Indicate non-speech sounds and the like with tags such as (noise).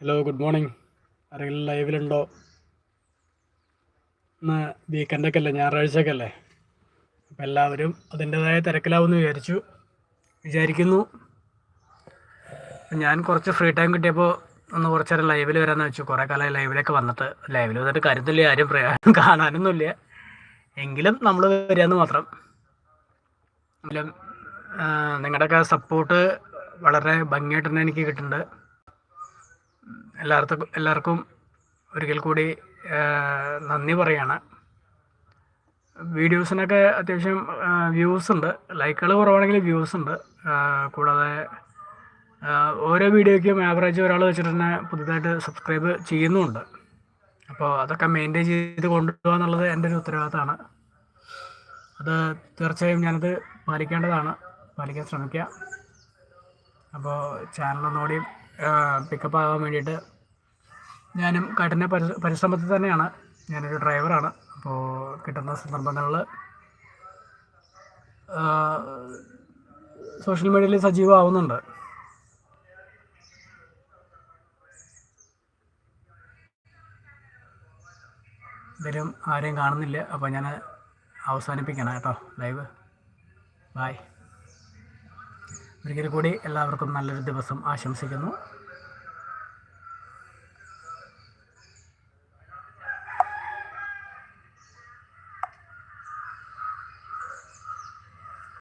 Hello good morning ആരെങ്കിലും ലൈവിലുണ്ടോ ഇന്ന് വീക്കെൻഡൊക്കെ അല്ലേ ഞായറാഴ്ചയൊക്കെ അല്ലേ അപ്പോൾ എല്ലാവരും അതിന്റെതായ തിരക്കിലാവുമെന്ന് വിചാരിച്ചു വിചാരിക്കുന്നു. ഞാൻ കുറച്ച് ഫ്രീ ടൈം കിട്ടിയപ്പോൾ ഒന്ന് കുറച്ച് നേരം ലൈവിൽ വരാമെന്ന് വെച്ചു. കുറേ കാലമായി ലൈവിലൊക്കെ വന്നിട്ട്. ലൈവിൽ വന്നിട്ട് കരുതില്ല ആരും (laughs) കാണാനൊന്നുമില്ല. എങ്കിലും നമ്മൾ വരികയെന്ന് മാത്രം. നിങ്ങളുടെയൊക്കെ സപ്പോർട്ട് വളരെ ഭംഗിയായിട്ട് തന്നെ എനിക്ക് കിട്ടുന്നുണ്ട്. എല്ലാവർക്കും എല്ലാവർക്കും ഒരിക്കൽ കൂടി നന്ദി പറയാണ്. വീഡിയോസിനൊക്കെ അത്യാവശ്യം വ്യൂസ് ഉണ്ട്. ലൈക്കുകൾ കുറവാണെങ്കിൽ വ്യൂസ് ഉണ്ട്. കൂടാതെ ഓരോ വീഡിയോയ്ക്കും ആവറേജ് ഒരാൾ വെച്ചിട്ട് തന്നെ പുതുതായിട്ട് സബ്സ്ക്രൈബ് ചെയ്യുന്നുമുണ്ട് അപ്പോൾ അതൊക്കെ മെയിന്റെയിൻ ചെയ്ത് കൊണ്ടുപോകുക എന്നുള്ളത് എന്റെ ഒരു ഉത്തരവാദിത്തമാണ്. അത് തീർച്ചയായും ഞാനത് പാലിക്കേണ്ടതാണ്. പാലിക്കാൻ ശ്രമിക്കുക അപ്പോൾ ചാനലൊന്നുകൂടി പിക്കപ്പ് ആകാൻ വേണ്ടിയിട്ട് ഞാനും കഠിന പരി പരിശ്രമത്തിൽ തന്നെയാണ്. ഞാനൊരു ഡ്രൈവറാണ്. അപ്പോൾ കിട്ടുന്ന സന്ദർഭങ്ങളിൽ സോഷ്യൽ മീഡിയയിൽ സജീവമാവുന്നുണ്ട്. ഇതിലും ആരെയും കാണുന്നില്ല. അപ്പോൾ ഞാൻ അവസാനിപ്പിക്കണം കേട്ടോ. ലൈവ്. ബായ് ഒരിക്കൽ കൂടി എല്ലാവർക്കും നല്ലൊരു ദിവസം ആശംസിക്കുന്നു.